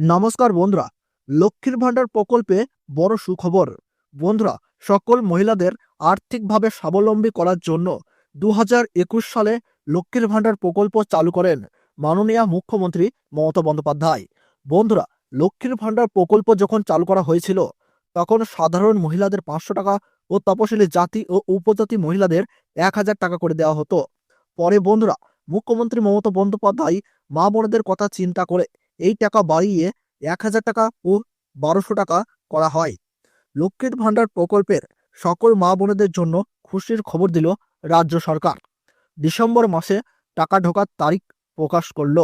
নমস্কার বন্ধুরা, লক্ষ্মীর ভাণ্ডার প্রকল্পে বড় সুখবর। বন্ধুরা, সকল মহিলাদের আর্থিকভাবে স্বাবলম্বী করার জন্য দু সালে লক্ষ্মীর ভাণ্ডার প্রকল্প চালু করেন মাননীয় মুখ্যমন্ত্রী মমতা বন্দ্যোপাধ্যায়। বন্ধুরা, লক্ষ্মীর ভাণ্ডার প্রকল্প যখন চালু করা হয়েছিল, তখন সাধারণ মহিলাদের পাঁচশো টাকা ও তপশিলি জাতি ও উপজাতি মহিলাদের এক হাজার টাকা করে দেওয়া হতো। পরে বন্ধুরা, মুখ্যমন্ত্রী মমতা বন্দ্যোপাধ্যায় মা বোনদের কথা চিন্তা করে এই টাকা বাড়িয়ে এক হাজার টাকা ও বারোশো টাকা করা হয়। লক্ষ্মীর ভাণ্ডার প্রকল্পের সকল মা বোনেদের জন্য খুশির খবর দিল রাজ্য সরকার। ডিসেম্বর মাসে টাকা ঢোকার তারিখ প্রকাশ করল।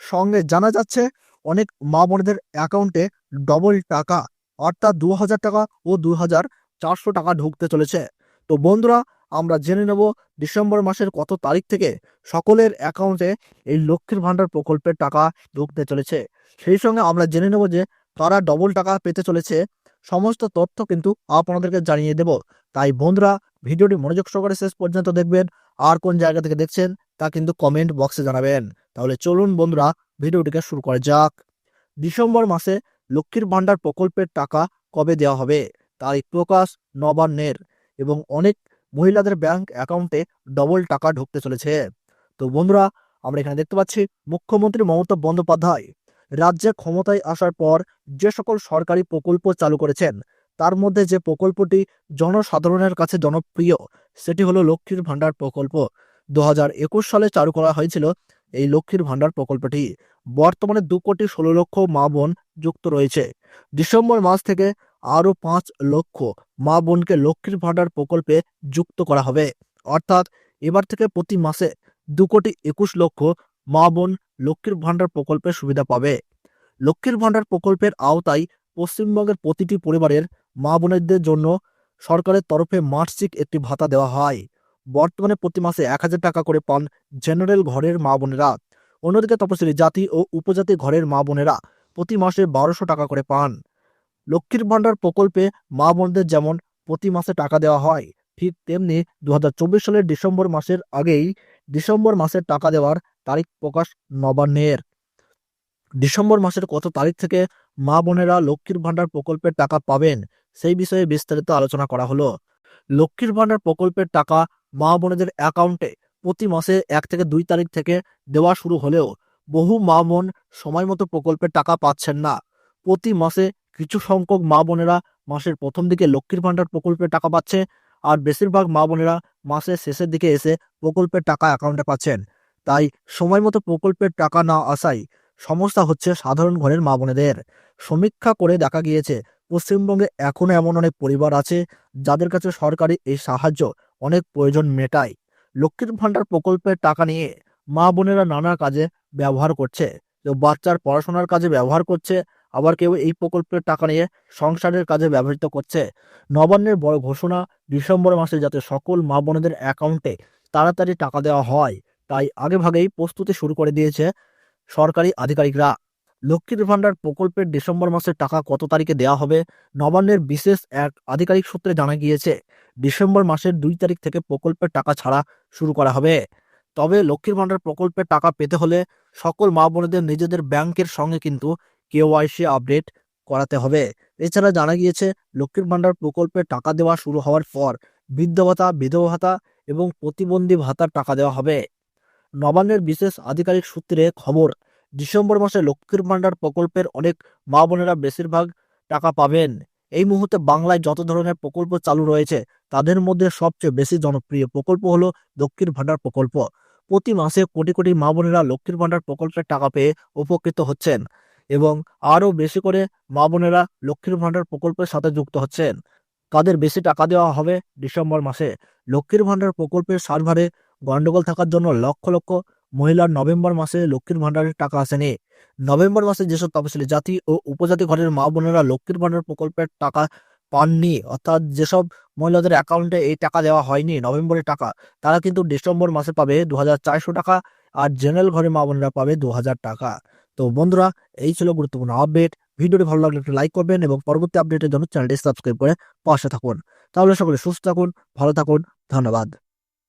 সঙ্গে জানা যাচ্ছে, অনেক মা বোনেদের অ্যাকাউন্টে ডবল টাকা, অর্থাৎ দু হাজার টাকা ও দু হাজার চারশো টাকা ঢুকতে চলেছে। তো বন্ধুরা আমরা জেনে নেব ডিসেম্বর মাসের কত তারিখ থেকে সকলের অ্যাকাউন্টে এই লক্ষ্মীর ভাণ্ডার প্রকল্পের টাকা ঢুকতে চলেছে। সেই সঙ্গে আমরা জেনে নেব যে কারা ডবল টাকা পেতে চলেছে। সমস্ত তথ্য কিন্তু আপনাদেরকে জানিয়ে দেব। তাই বন্ধুরা, ভিডিওটি মনোযোগ সহকারে শেষ পর্যন্ত দেখবেন। আর কোন জায়গা থেকে দেখছেন তা কিন্তু কমেন্ট বক্সে জানাবেন। তাহলে চলুন বন্ধুরা, ভিডিওটিকে শুরু করা যাক। ডিসেম্বর মাসে লক্ষ্মীর ভাণ্ডার প্রকল্পের টাকা কবে দেওয়া হবে? তারিখ প্রকাশ নবান্নের এবং অনেক মহিলাদের ব্যাংক অ্যাকাউন্টে ডবল টাকা ঢুকতে চলেছে। তো বন্ধুরা, আমরা এখানে দেখতে পাচ্ছি, মুখ্যমন্ত্রী মমতা বন্দ্যোপাধ্যায় রাজ্যে ক্ষমতায় আসার পর যে সকল সরকারি প্রকল্প চালু করেছেন, তার মধ্যে যে প্রকল্পটি জনসাধারণের কাছে জনপ্রিয়, সেটি হলো লক্ষ্মীর ভাণ্ডার প্রকল্প। দু সালে চালু করা হয়েছিল এই লক্ষ্মীর ভাণ্ডার প্রকল্পটি। বর্তমানে দু কোটি ষোলো লক্ষ মা বোন যুক্ত রয়েছে। ডিসেম্বর মাস থেকে আরও পাঁচ লক্ষ মা বোনকে লক্ষ্মীর ভাণ্ডার প্রকল্পে যুক্ত করা হবে। অর্থাৎ এবার থেকে প্রতি মাসে দু কোটি একুশ লক্ষ মা বোন লক্ষ্মীর ভাণ্ডার প্রকল্পের সুবিধা পাবে। লক্ষ্মীর ভাণ্ডার প্রকল্পের আওতায় পশ্চিমবঙ্গের প্রতিটি পরিবারের মা বোনেদের জন্য সরকারের তরফে মাসিক একটি ভাতা দেওয়া হয়। বর্তমানে প্রতি মাসে এক হাজার টাকা করে পান জেনারেল ঘরের মা বোনেরা। অন্যদিকে তপশিলি জাতি ও উপজাতি ঘরের মা বোনেরা প্রতি মাসে বারোশো টাকা করে পান। লক্ষ্মীর ভাণ্ডার প্রকল্পে মা বোনদের যেমন প্রতি মাসে টাকা দেওয়া হয়, ঠিক তেমনি দু হাজার চব্বিশ সালের ডিসেম্বর মাসের আগেই ডিসেম্বর মাসের টাকা দেওয়ার তারিখ প্রকাশ নবান্নের। ডিসেম্বর মাসের কত তারিখ থেকে মা বোনেরা লক্ষ্মীর ভাণ্ডার প্রকল্পের টাকা পাবেন, সেই বিষয়ে বিস্তারিত আলোচনা করা হলো। লক্ষ্মীর ভাণ্ডার প্রকল্পের টাকা মা বোনেদের অ্যাকাউন্টে প্রতি মাসে এক থেকে দুই তারিখ থেকে দেওয়া শুরু হলেও বহু মা বোন সময় মতো প্রকল্পের টাকা পাচ্ছেন না। প্রতি মাসে কিছু সংখ্যক মা বোনেরা মাসের প্রথম দিকে লক্ষ্মীর ভাণ্ডার প্রকল্পের টাকা পাচ্ছে আর বেশিরভাগ মা বোনেরা মাসের শেষের দিকে এসে প্রকল্পের টাকা অ্যাকাউন্টে পাচ্ছেন। তাই সময় মতো প্রকল্পের টাকা না আসায় সমস্যা হচ্ছে সাধারণ ঘরের মা বোনেদের। সমীক্ষা করে দেখা গিয়েছে, পশ্চিমবঙ্গে এখনও এমন অনেক পরিবার আছে যাদের কাছে সরকারি এই সাহায্য অনেক প্রয়োজন মেটায়। লক্ষ্মীর ভাণ্ডার প্রকল্পের টাকা নিয়ে মা বোনেরা নানা কাজে ব্যবহার করছে। কেউ বাচ্চার পড়াশোনার কাজে ব্যবহার করছে আবার কেউ এই প্রকল্পের টাকা নিয়ে সংসারের কাজে ব্যবহৃত করছে। নবান্নের বড় ঘোষণা ডিসেম্বর মাসে যাতে সকল মা বোনেদের অ্যাকাউন্টে তাড়াতাড়ি টাকা দেওয়া হয়, তাই আগেভাগেই প্রস্তুতি শুরু করে দিয়েছে সরকারি আধিকারিকরা। লক্ষ্মীর ভাণ্ডার প্রকল্পের ডিসেম্বর মাসের টাকা কত তারিখে দেওয়া হবে, নবান্নের বিশেষ এক আধিকারিক সূত্রে জানা গিয়েছে, ডিসেম্বর মাসের দুই তারিখ থেকে প্রকল্পের টাকা ছাড়া শুরু করা হবে। তবে লক্ষ্মীর ভাণ্ডার প্রকল্পের টাকা পেতে হলে সকল মা বোনেদের নিজেদের ব্যাংকের সঙ্গে কিন্তু কেওয়াইসি আপডেট করাতে হবে। এছাড়া জানা গিয়েছে, লক্ষ্মীর ভাণ্ডার প্রকল্পের টাকা দেওয়া শুরু হওয়ার পর বৃদ্ধ ভাতা, বিধবা ভাতা এবং প্রতিবন্ধী ভাতার টাকা দেওয়া হবে। নবান্নের বিশেষ আধিকারিক সূত্রে খবর, ডিসেম্বর মাসে লক্ষ্মীর ভাণ্ডার প্রকল্পের অনেক মা বোনেরা বেশিরভাগ টাকা পাবেন। এই মুহূর্তে বাংলায় যত ধরনের প্রকল্প চালু রয়েছে, তাদের মধ্যে সবচেয়ে বেশি জনপ্রিয় প্রকল্প হলো লক্ষ্মীর ভাণ্ডার প্রকল্প। প্রতি মাসে কোটি কোটি মা বোনেরা লক্ষ্মীর ভাণ্ডার প্রকল্পের টাকা পেয়ে উপকৃত হচ্ছেন। এবং আরও বেশি করে মা বোনেরা লক্ষ্মীর ভাণ্ডার প্রকল্পের সাথে যুক্ত হচ্ছেন। তাদের বেশি টাকা দেওয়া হবে ডিসেম্বর মাসে। লক্ষ্মীর ভাণ্ডার প্রকল্পের সার্ভারে গণ্ডগোল থাকার জন্য লক্ষ লক্ষ মহিলার নভেম্বর মাসে লক্ষ্মীর ভাণ্ডারের টাকা আসেনি। নভেম্বর মাসে যেসব তপশিলি জাতি ও উপজাতি ঘরের মা বোনেরা লক্ষ্মীর ভাণ্ডার প্রকল্পের টাকা পাননি, অর্থাৎ যেসব মহিলাদের অ্যাকাউন্টে এই টাকা দেওয়া হয়নি নভেম্বরের টাকা, তারা কিন্তু ডিসেম্বর মাসে পাবে দু হাজার চারশো টাকা আর জেনারেল ঘরের মা বোনেরা পাবে দু হাজার টাকা। তো বন্ধুরা, এই ছিল গুরুত্বপূর্ণ আপডেট। ভিডিওটি ভালো লাগলে একটু লাইক করবেন এবং পরবর্তী আপডেটের জন্য চ্যানেলটি সাবস্ক্রাইব করে পাশে থাকুন। তাহলে সকলে সুস্থ থাকুন, ভালো থাকুন, ধন্যবাদ।